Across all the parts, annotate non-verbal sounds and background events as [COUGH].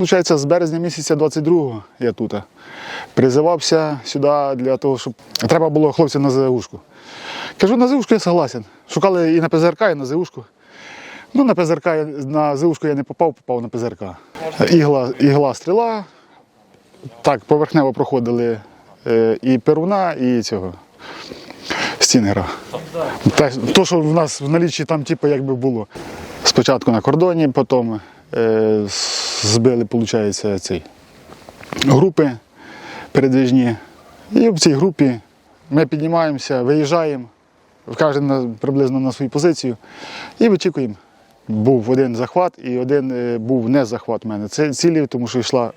Получається, з березня місяця 22-го я тут. Призивався сюди для того, щоб треба було хлопців на ЗУшку. Кажу, на ЗУшку я согласен. Шукали і на ПЗРК, і на ЗУшку. Ну, на ПЗРК на ЗУшку я не попав, попав на ПЗРК. Ігла, ігла стріла. Так, поверхнево проходили е, і Перуна, і цього Стінгера. Те, що в нас в наліччі там, типу, якби було. Спочатку на кордоні, потім збили, виходить, цей, групи передвіжні. І в цій групі ми піднімаємося, виїжджаємо, кожен приблизно на свою позицію і вичікуємо. Був один захват і один е, був не захват у мене. Це цілі, тому що йшла,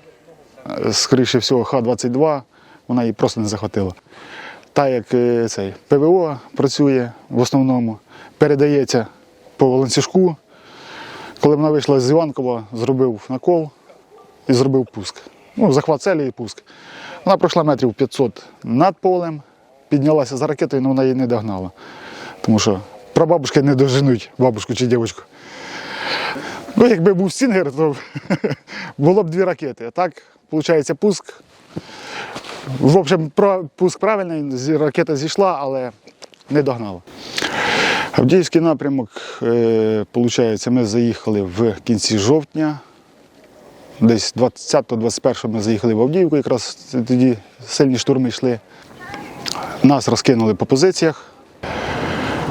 е, скоріше всього, Х-22, вона її просто не захватила. Так як е, цей ПВО працює в основному, передається по ланцюжку. Коли вона вийшла з Іванкова, зробив накол і зробив пуск. Ну, захват целі і пуск. Вона пройшла метрів 500 над полем, піднялася за ракетою, але вона її не догнала. Тому що прабабушки не доженуть бабушку чи дівчинку. Ну, якби був Стінгер, то [LAUGHS] було б дві ракети. А так, виходить, пуск. В общем, пуск правильний, ракета зійшла, але не догнала. Авдіївський напрямок, е, виходить, ми заїхали в кінці жовтня. Десь 20-21 ми заїхали в Авдіївку, якраз тоді сильні штурми йшли. Нас розкинули по позиціях.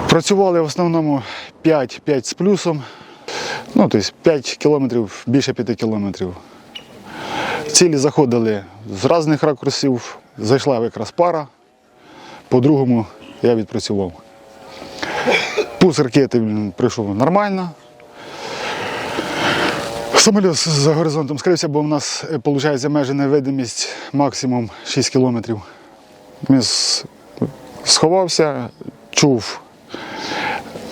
Працювали в основному 5-5 з плюсом. Ну, тобто 5 кілометрів, більше 5 кілометрів. Цілі заходили з різних ракурсів. Зайшла якраз пара. По-другому я відпрацював. Пуск ракети прийшов нормально. Самоліт за горизонтом скрився, бо в нас виходить межена видимість максимум 6 кілометрів. Він сховався, чув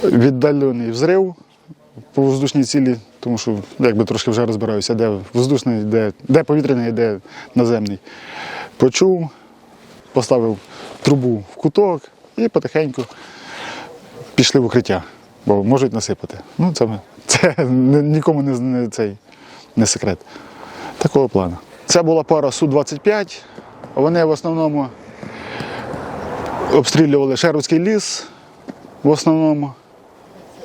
віддалений взрив по воздушній цілі, тому що якби трошки вже розбираюся, де воздушний, де, де повітряний, де наземний. Почув, поставив трубу в куток і потихеньку пішли в укриття, бо можуть насипати. Ну, це, [LAUGHS] це нікому не, не, цей, не секрет. Такого плану. Це була пара Су-25. Вони в основному обстрілювали Шервудський ліс в основному.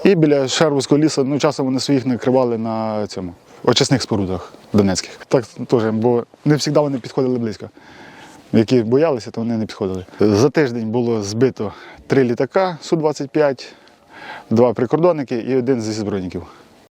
І біля Шервудського лісу, ну, часом вони своїх накривали на цьому очисних спорудах донецьких. Так теж, бо не завжди вони підходили близько. Які боялися, то вони не підходили. За тиждень було збито три літака Су-25, два прикордонники і один зі збройників.